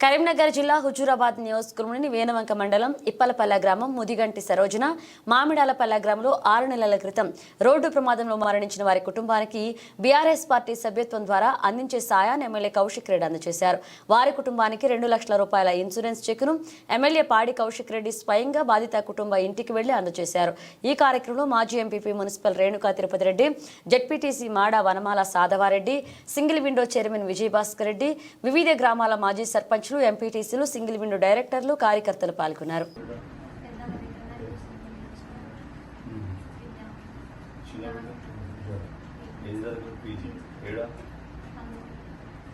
కరీంనగర్ జిల్లా హుజూరాబాద్ నియోజకవర్గంలోని వేనవంక మండలం ఇప్పలపల్లె గ్రామం ముదిగంటి సరోజన మామిడాలపల్ల గ్రామంలో ఆరు నెలల క్రితం రోడ్డు ప్రమాదంలో మరణించిన వారి కుటుంబానికి బీఆర్ఎస్ పార్టీ సభ్యత్వం ద్వారా అందించే సాయాన్ని ఎమ్మెల్యే కౌశిక్ రెడ్డి అందజేశారు. వారి కుటుంబానికి రెండు లక్షల రూపాయల ఇన్సూరెన్స్ చెక్కును ఎమ్మెల్యే పాడి కౌశిక్ రెడ్డి స్వయంగా బాధిత కుటుంబ ఇంటికి వెళ్ళి అందజేశారు. ఈ కార్యక్రమంలో మాజీ MPP municipal Renuka Tirupati Reddy ZPTC Mada Vanamala Sadhavareddy single window chairman Vijayabhaskar Reddy వివిధ గ్రామాల మాజీ సర్పంచ్ సర్పంచ్లు ఎంపీటీసీలు సింగిల్ విండో డైరెక్టర్లు కార్యకర్తలు పాల్గొన్నారు.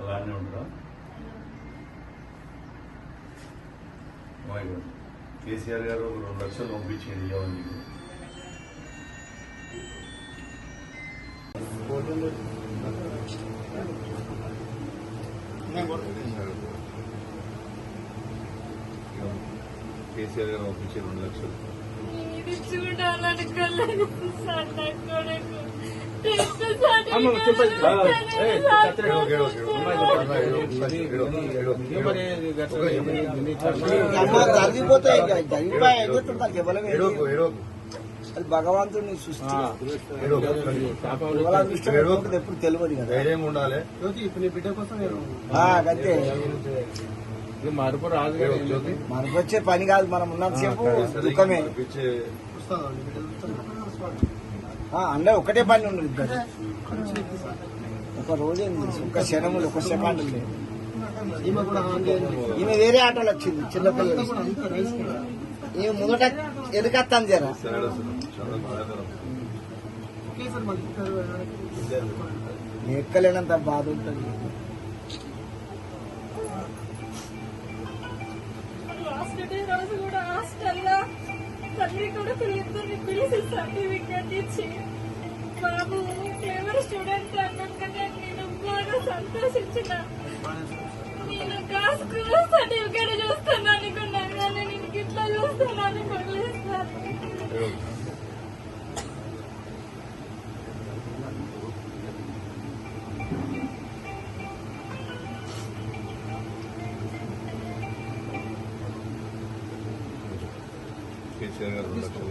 అలానే ఉంటారా కేసీఆర్ గారు ఒక రెండు లక్షలు పంపించింది ఇవ్వండి నీకు కేసీఆర్ గారు పంపించే రెండు లక్షలు అది భగవంతుడిని సృష్టి ఎప్పుడు తెలియదు కదా ధైర్యంగా ఉండాలి ఆ, అంతే మరుపు రాదు మనకు వచ్చే పని కాదు మనం ఉన్నంతసేపు దుఃఖమే. అంటే ఒకటే పని ఉండదు ఇద్దరు. ఒక రోజు ఒక క్షణములు ఒక సెకండ్ ఈమె వేరే ఆటోలు వచ్చింది చిన్నపిల్లలు ఈమె ముందట ఎదుకత్తాను జరా. ఎక్కలేనంత బాధ ఉంటుంది. లాస్ట్ డే రోజు కూడా హాస్టల్లో. తల్లి కూడా పిల్లలిద్దరిని పిలిచి సర్టిఫికేట్ ఇచ్చి బాబు ఎవరు స్టూడెంట్ అన్నాకనే నేను బాగా సంతోషించిన. నేను కాసుకు సర్టిఫికెట్ చూస్తాను అనుకున్నాను కానీ నేను ఇట్లా చూస్తాను అనుకోలేదు కేసీఆర్ గారు రెండు లక్షలు